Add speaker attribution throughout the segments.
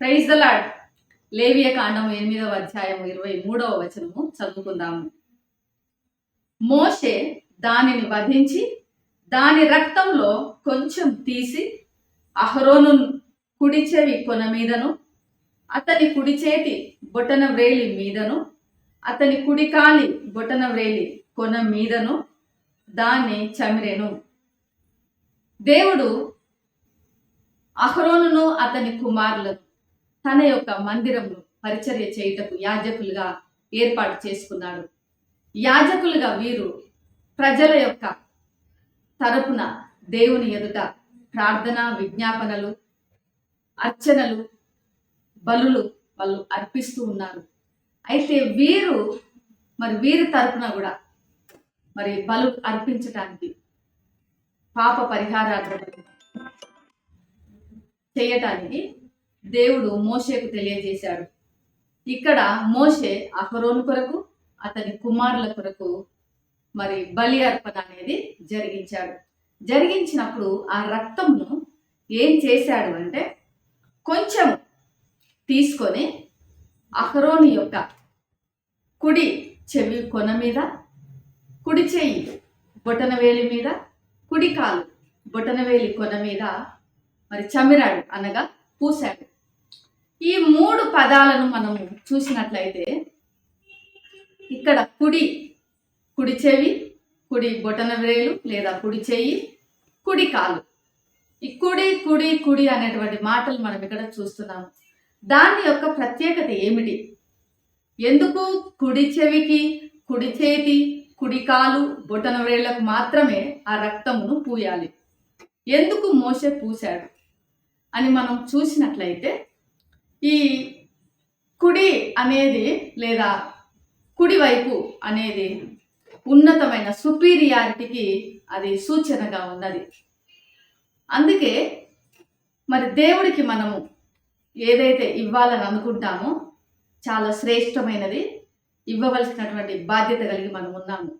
Speaker 1: Praise the lord లేవియ కాండం ఎనిమిదవ అధ్యాయం ఇరవై మూడవ వచనము చదువుకుందాము. మోషే దానిని వధించి దాని రక్తంలో కొంచెం తీసి అహరోను కుడి చెవి కొన మీదను అతని కుడి చేతి బొటన వ్రేలి మీదను అతని కుడి కాలి బొటన వ్రేలి కొన మీదను దాన్ని చమిరెను. దేవుడు అహరోనును అతని కుమారులను తన యొక్క మందిరంలో పరిచర్య చేయుటకు యాజకులుగా ఏర్పాటు చేసుకున్నాడు. యాజకులుగా వీరు ప్రజల యొక్క తరపున దేవుని ఎదుట ప్రార్థన విజ్ఞాపనలు అర్చనలు బలులు వాళ్ళు అర్పిస్తూ ఉన్నారు. అయితే వీరు మరి వీరి తరపున కూడా మరి బలు అర్పించటానికి పాప పరిహారార్థం చేయటానికి దేవుడు మోషేకు తెలియజేశాడు. ఇక్కడ మోషే అహరోను కొరకు అతని కుమారుల కొరకు మరి బలి అర్పణ అనేది జరిగించాడు. జరిగించినప్పుడు ఆ రక్తంను ఏం చేశాడు అంటే కొంచెం తీసుకొని అహరోని యొక్క కుడి చెవి కొన మీద కుడి చెయ్యి బొటనవేలి మీద కుడి కాలు బొటనవేలి కొన మీద మరి చమిరాడు అనగా పూశాడు. ఈ మూడు పదాలను మనము చూసినట్లయితే ఇక్కడ కుడి కుడి చెవి కుడి బొటన వేలు లేదా కుడి చెయ్యి కుడి కాలు. ఈ కుడి కుడి కుడి అనేటువంటి మాటలు మనం ఇక్కడ చూస్తున్నాము. దాని యొక్క ప్రత్యేకత ఏమిటి? ఎందుకు కుడి చెవికి కుడి చేతి కుడి కాలు బొటన వేళ్ళకు మాత్రమే ఆ రక్తమును పూయాలి? ఎందుకు మోసే పూశాడు? అని మనం చూసినట్లయితే ఈ కుడి అనేది లేదా కుడివైపు అనేది ఉన్నతమైన సుపీరియారిటీకి అది సూచనగా ఉన్నది. అందుకే మరి దేవుడికి మనము ఏదైతే ఇవ్వాలని అనుకుంటామో చాలా శ్రేష్టమైనది ఇవ్వవలసినటువంటి బాధ్యత కలిగి మనం ఉన్నాము.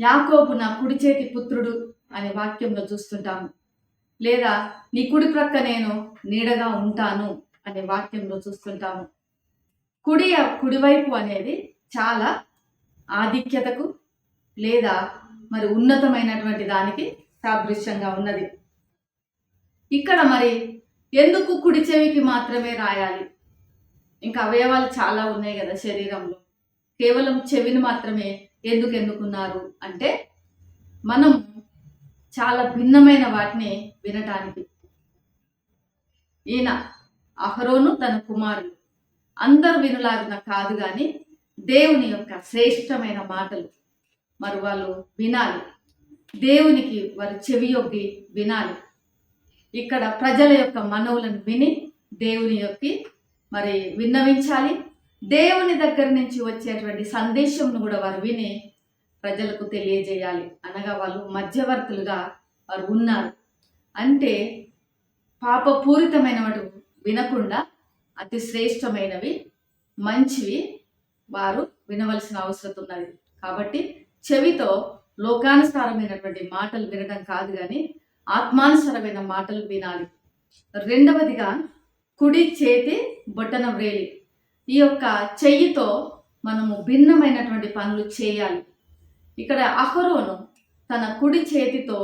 Speaker 1: యాకోబు నా కుడి చేతి పుత్రుడు అనే వాక్యంలో చూస్తుంటాము. లేదా నీ కుడి ప్రక్క నేను నీడగా ఉంటాను. అనే వాక్యంలో చూస్తుంటాము. కుడి కుడివైపు అనేది చాలా ఆధిక్యతకు లేదా మరి ఉన్నతమైనటువంటి దానికి సాదృశ్యంగా ఉన్నది. ఇక్కడ మరి ఎందుకు కుడి చెవికి మాత్రమే రాయాలి? ఇంకా అవయవాలు చాలా ఉన్నాయి కదా శరీరంలో. కేవలం చెవిని మాత్రమే ఎందుకు ఎన్నుకున్నారు? అంటే మనం చాలా భిన్నమైన వాటిని వినటానికి. ఈయన అహరోను తన కుమారులు అందరు వినలాగిన కాదు కానీ దేవుని యొక్క శ్రేష్టమైన మాటలు మరి వాళ్ళు వినాలి. దేవునికి వారు చెవి యొక్కి వినాలి. ఇక్కడ ప్రజల యొక్క మనవులను విని దేవుని యొక్క మరి విన్నవించాలి. దేవుని దగ్గర నుంచి వచ్చేటువంటి సందేశంను కూడా వారు విని ప్రజలకు తెలియజేయాలి. అనగా వాళ్ళు మధ్యవర్తులుగా వారు ఉన్నారు. అంటే పాపపూరితమైనటువంటి వినకుండా అతి శ్రేష్టమైనవి మంచివి వారు వినవలసిన అవసరం ఉన్నది. కాబట్టి చెవితో లోకానుసారమైనటువంటి మాటలు వినడం కాదు కానీ ఆత్మానుసారమైన మాటలు వినాలి. రెండవదిగా కుడి చేతి బొట్టన వ్రేలి. ఈ యొక్క చెయ్యితో మనము భిన్నమైనటువంటి పనులు చేయాలి. ఇక్కడ అహరోను తన కుడి చేతితో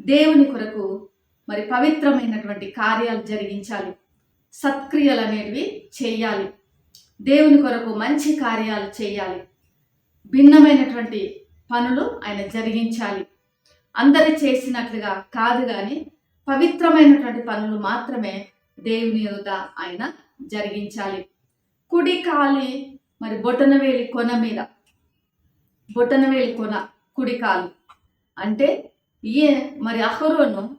Speaker 1: దేవుని కొరకు మరి పవిత్రమైనటువంటి కార్యాలు జరిగించాలి. సత్క్రియలు అనేటివి చేయాలి. దేవుని కొరకు మంచి కార్యాలు చేయాలి. భిన్నమైనటువంటి పనులు ఆయన జరిగించాలి. అందరి చేసినట్లుగా కాదు కానీ పవిత్రమైనటువంటి పనులు మాత్రమే దేవుని ఎదుట ఆయన జరిగించాలి. కుడి కాలి మరి బొటనవేలి కొన మీద. బొటనవేలి కొన కుడి కాలు. అంటే ఏ మరి అహరోను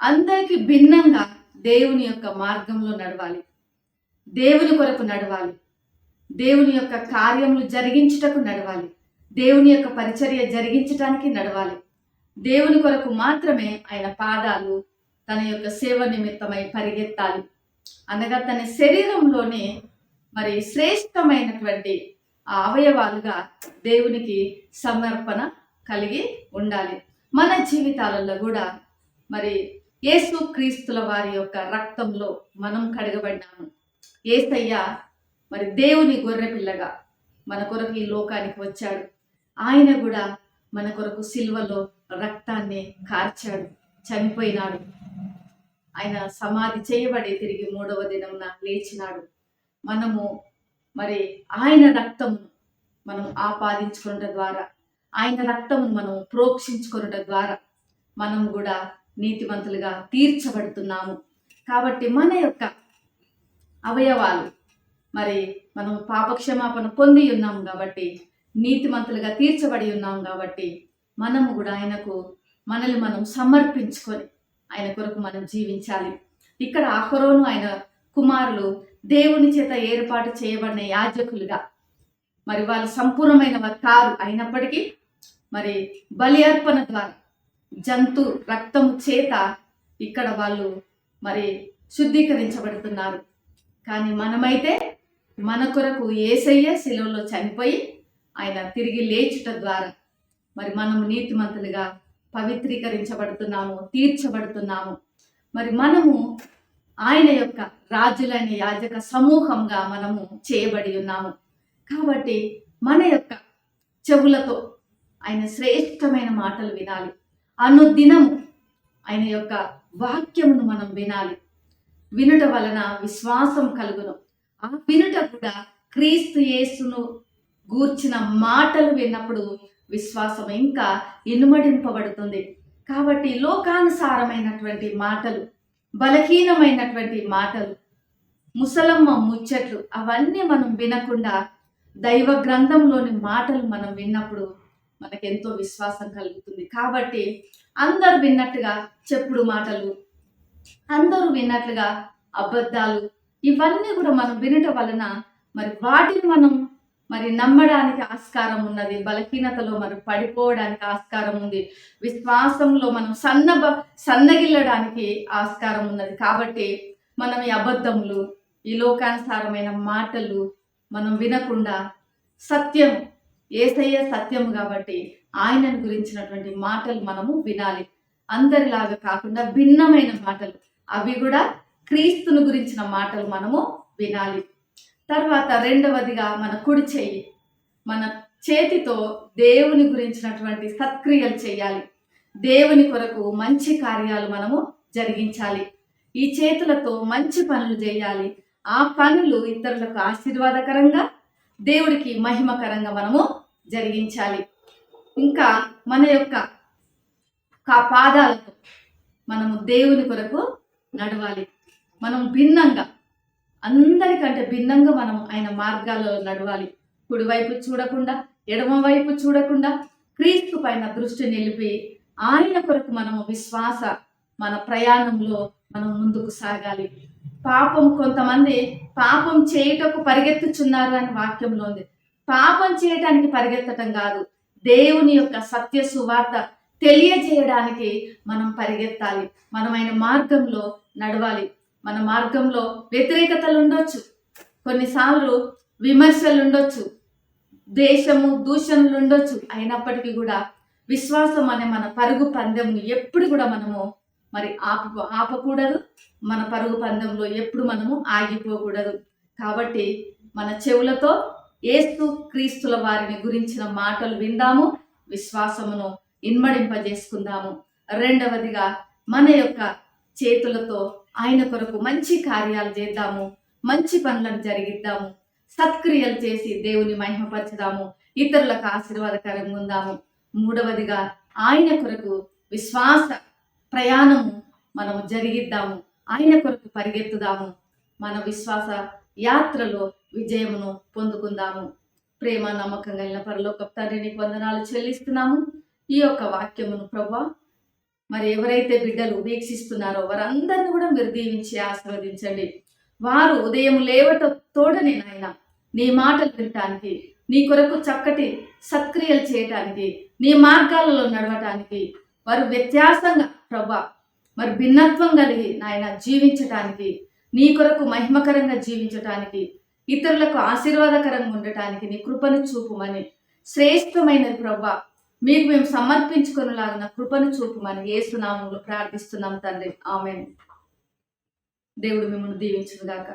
Speaker 1: అందరికి భిన్నంగా దేవుని యొక్క మార్గంలో నడవాలి. దేవుని కొరకు నడవాలి. దేవుని యొక్క కార్యములు జరిగించుటకు నడవాలి. దేవుని యొక్క పరిచర్య జరిగించటానికి నడవాలి. దేవుని కొరకు మాత్రమే ఆయన పాదాలు తన యొక్క సేవ నిమిత్తమై పరిగెత్తాలి. అనగా తన శరీరంలోనే మరి శ్రేష్టమైనటువంటి అవయవాలుగా దేవునికి సమర్పణ కలిగి ఉండాలి. మన జీవితాలలో కూడా మరి యేసు క్రీస్తుల వారి యొక్క రక్తంలో మనం కడగబడినాము ఏసయ్య మరి దేవుని గొర్రె పిల్లగా మన కొరకు ఈ లోకానికి వచ్చాడు. ఆయన కూడా మన కొరకు సిల్వలో రక్తాన్ని కార్చాడు చనిపోయినాడు. ఆయన సమాధి చేయబడి తిరిగి మూడవ దినమున లేచినాడు. మనము మరి ఆయన రక్తము మనం ఆపాదించుకున్నట ద్వారా ఆయన రక్తమును మనం ప్రోక్షించుకున్నట ద్వారా మనం కూడా నీతివంతులుగా తీర్చబడుతున్నాము. కాబట్టి మన యొక్క అవయవాలు మరి మనం పాపక్షమాపణ పొంది ఉన్నాము కాబట్టి నీతిమంతులుగా తీర్చబడి ఉన్నాం కాబట్టి మనము కూడా ఆయనకు మనల్ని మనం సమర్పించుకొని ఆయన కొరకు మనం జీవించాలి. ఇక్కడ అహరోను ఆయన కుమారులు దేవుని చేత ఏర్పాటు చేయబడిన యాజకులుగా మరి వాళ్ళు సంపూర్ణమైన వారు కారు అయినప్పటికీ మరి బలి అర్పణ ద్వారా జంతు రక్తం చేత ఇక్కడ వాళ్ళు మరి శుద్ధీకరించబడుతున్నారు. కానీ మనమైతే మన కొరకు ఏసయ్య శిలువలో చనిపోయి ఆయన తిరిగి లేచుట ద్వారా మరి మనము నీతిమంతులుగా పవిత్రీకరించబడుతున్నాము తీర్చబడుతున్నాము. మరి మనము ఆయన యొక్క రాజులైన యాజక సమూహంగా మనము చేయబడి ఉన్నాము. కాబట్టి మన యొక్క చెవులతో ఆయన శ్రేష్టమైన మాటలు వినాలి. అనుదినం ఆయన యొక్క వాక్యమును మనం వినాలి. వినుట వలన విశ్వాసం కలుగును. ఆ వినుట కూడా క్రీస్తు యేసును గూర్చిన మాటలు విన్నప్పుడు విశ్వాసం ఇంకా ఇనుమడింపబడుతుంది. కాబట్టి లోకానుసారమైనటువంటి మాటలు బలహీనమైనటువంటి మాటలు ముసలమ్మ ముచ్చట్లు అవన్నీ మనం వినకుండా దైవ గ్రంథంలోని మాటలు మనం విన్నప్పుడు మనకెంతో విశ్వాసం కలుగుతుంది. కాబట్టి అందరు విన్నట్టుగా చెప్పుడు మాటలు అందరూ విన్నట్లుగా అబద్ధాలు ఇవన్నీ కూడా మనం వినటం వలన మరి వాటిని మనం మరి నమ్మడానికి ఆస్కారం ఉన్నది బలహీనతలో మరి పడిపోవడానికి ఆస్కారం ఉంది విశ్వాసంలో మనం సన్నబ సన్నగిల్లడానికి ఆస్కారం ఉన్నది. కాబట్టి మనం ఈ అబద్ధములు ఈ లోకానుసారమైన మాటలు మనం వినకుండా సత్యం ఏసయ్య సత్యం కాబట్టి ఆయనను గురించినటువంటి మాటలు మనము వినాలి. అందరిలాగా కాకుండా భిన్నమైన మాటలు. అవి కూడా క్రీస్తును గురించిన మాటలు మనము వినాలి. తర్వాత రెండవదిగా మన కుడి చెయ్యి. మన చేతితో దేవుని గురించినటువంటి సత్క్రియలు చేయాలి. దేవుని కొరకు మంచి కార్యాలు మనము జరిగించాలి. ఈ చేతులతో మంచి పనులు చేయాలి. ఆ పనులు ఇతరులకు ఆశీర్వాదకరంగా దేవుడికి మహిమకరంగా మనము జరిగించాలి. ఇంకా మన యొక్క కా పాదాలతో మనము దేవుని కొరకు నడవాలి. మనం భిన్నంగా అందరికంటే భిన్నంగా మనం ఆయన మార్గాల్లో నడవాలి. కుడివైపు చూడకుండా ఎడమవైపు చూడకుండా క్రీస్తు పైన దృష్టి నిలిపి ఆయన కొరకు మనము విశ్వాస మన ప్రయాణంలో మనం ముందుకు సాగాలి. పాపం కొంతమంది పాపం చేయుటకు పరిగెత్తుచున్నారు అని వాక్యంలో ఉంది. పాపం చేయటానికి పరిగెత్తటం కాదు. దేవుని యొక్క సత్య సువార్త తెలియజేయడానికి మనం పరిగెత్తాలి. మనమైన మార్గంలో నడవాలి. మన మార్గంలో వ్యతిరేకతలు ఉండొచ్చు. కొన్నిసార్లు విమర్శలు ఉండొచ్చు. దేశము దూషణలు ఉండొచ్చు. అయినప్పటికీ కూడా విశ్వాసం అనే మన పరుగు పందెంను ఎప్పుడు కూడా మనము మరి ఆప ఆపకూడదు. మన పరుగు పందెంలో ఎప్పుడు మనము ఆగిపోకూడదు. కాబట్టి మన చెవులతో ఏస్తు క్రీస్తుల వారిని గురించిన మాటలు విందాము విశ్వాసమును ఇన్మడింపజేసుకుందాము. రెండవదిగా మన యొక్క చేతులతో ఆయన కొరకు మంచి కార్యాలు చేద్దాము మంచి పనులను జరిగిద్దాము సత్క్రియలు చేసి దేవుని మహిమపరచుదాము ఇతరులకు ఆశీర్వాదకరంగా ఉందాము. మూడవదిగా ఆయన కొరకు విశ్వాస ప్రయాణము మనము జరిగిద్దాము ఆయన కొరకు పరిగెత్తుదాము. మన విశ్వాస యాత్రలో విజయమును పొందుకుందాము. ప్రేమ నమ్మకం కలిగిన పరలోక తండ్రిని వందనాలు చెల్లిస్తున్నాము. ఈ యొక్క వాక్యమును ప్రభా మరి ఎవరైతే బిడ్డలు వీక్షిస్తున్నారో వారందరిని కూడా మీరు దీవించి ఆశీర్వదించండి. వారు ఉదయం లేవట తోడని నాయన నీ మాటలు వినటానికి నీ కొరకు చక్కటి సత్క్రియలు చేయటానికి నీ మార్గాలలో నడవటానికి వారు వ్యత్యాసంగా ప్రభా మరి భిన్నత్వం కలిగి నాయన జీవించటానికి నీ కొరకు మహిమకరంగా జీవించటానికి ఇతరులకు ఆశీర్వాదకరంగా ఉండటానికి నీ కృపను చూపుమని. శ్రేష్టమైన ప్రభా మీకు మేము సమర్పించుకునేలాగిన కృపను చూపుమని ఏసునామంలో ప్రార్థిస్తున్నాం తండ్రి. ఆమె దేవుడు మిమ్మల్ని దీవించుగాక